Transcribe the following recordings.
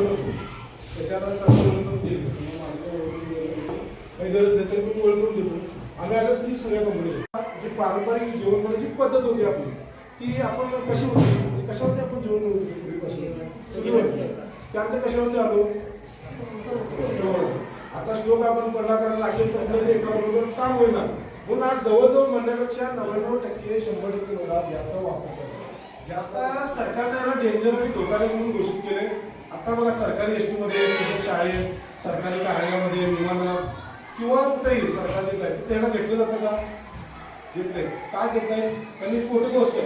त्याच्याला होतो काही गरज नाही तरी पण देतो. आम्ही आलोच ती सगळ्या कंपनीला. जी पारंपरिक जेवण करायची पद्धत होती आपली ती आपण कशी होती? म्हणजे कशावरती आपण जेवण होती म्हणजे त्यानंतर कशावरती आलो? आता श्लोक आपण कलाकार लागले संपले ते एकाबरोबरच काम होईना. म्हणून आज जवळजवळ म्हणण्यापेक्षा नव्याण्णव टक्के शंभर टक्के लोक याचा वापर करतात जास्त सरकारने डेंजर आणि धोकादायक म्हणून घोषित केले आता बघा सरकारी एसमध्ये शाळेत सरकारी कार्यालयामध्ये विमानात किंवा कुठेही सरकारचे काय त्यांना घेतलं जातं का? घेत नाही. काय घेत नाही? त्यांनी स्फोटक गोष्ट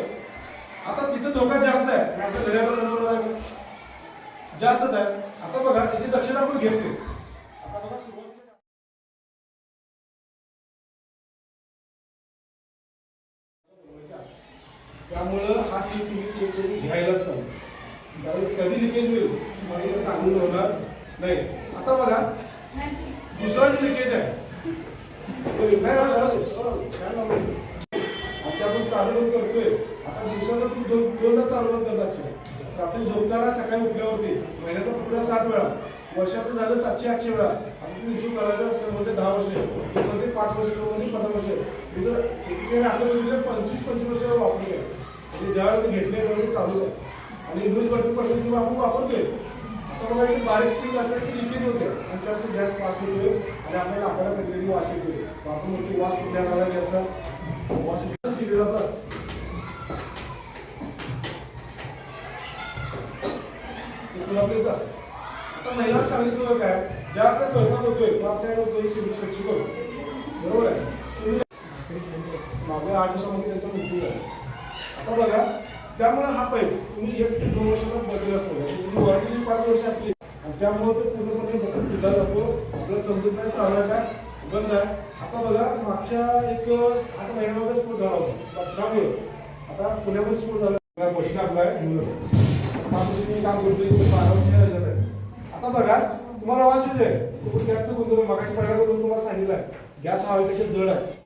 आता तिथं धोका जास्त आहे. आणि आपल्या घरी आपण बनवणार आहे जास्तच आहे. आता बघा त्याची दक्षता आपण घेत नाही. आता बघा सुरुवात त्यामुळं हा सीट तुम्ही चेक करून घ्यायलाच पाहिजे. कारण कधी लिकेज होईल? मला सांगून होणार नाही. आता बघा दुसरा जे लिकेज आहे काय आता आपण चालू बंद करतोय. आता दिवसाला तू दोन दोनदा चालू बंद करत असेल रात्री झोपताना सकाळी उठल्यावरती महिन्यातून पुढे साठ वेळा वर्षातून झालं सातशे आठशे वेळा. आता तुम्ही इश्यू करायचा असेल म्हणजे दहा वर्ष. मध्ये पाच वर्षमध्ये पंधरा वर्ष. तिथं एकेकाने असं म्हणजे पंचवीस पंचवीस वर्ष वापरले. म्हणजे ज्यावेळेला घेतले त्यावेळी चालूच आहे. आणि लूज बटन पर्सेंट किंवा आपण वापरतोय आता बघा इथे बारीक स्प्रिंग असतात की लिकेज होते. आणि त्यातून गॅस पास होतोय. आणि आपल्याला आपल्याला कधीतरी वास येतोय. आपण म्हणतो वास कुठल्या नाला घ्यायचा? वास शिकला बस तुला आता महिलांना चांगली सवय काय? ज्या आपल्या स्वयंपाक होतोय तो आपल्याला होतोय शिबिर स्वच्छ करतो बरोबर आहे? मागे आठ दिवसामध्ये त्यांचा मृत्यू झाला. आता बघा त्यामुळे हा पाईप तुम्ही एक ते दोन वर्षाला बदलच पाहिजे वॉरंटी पाच वर्ष असली आणि त्यामुळे ते पूर्णपणे बदल दिला जातो. आपल्याला समजत नाही चालणार काय बंद आहे. आता बघा मागच्या एक आठ महिन्यामध्ये स्फोट झाला होता. त्यामुळे आता पुण्यामध्ये स्फोट झाला. मशीन आपला आहे मी काम करतोय बारा वर्ष आता बघा तुम्हाला आवाज येतोय. गॅसचं गुंतवणूक मागाशी पहिला तुम्हाला सांगितलं गॅस हा पेक्षा जड आहे.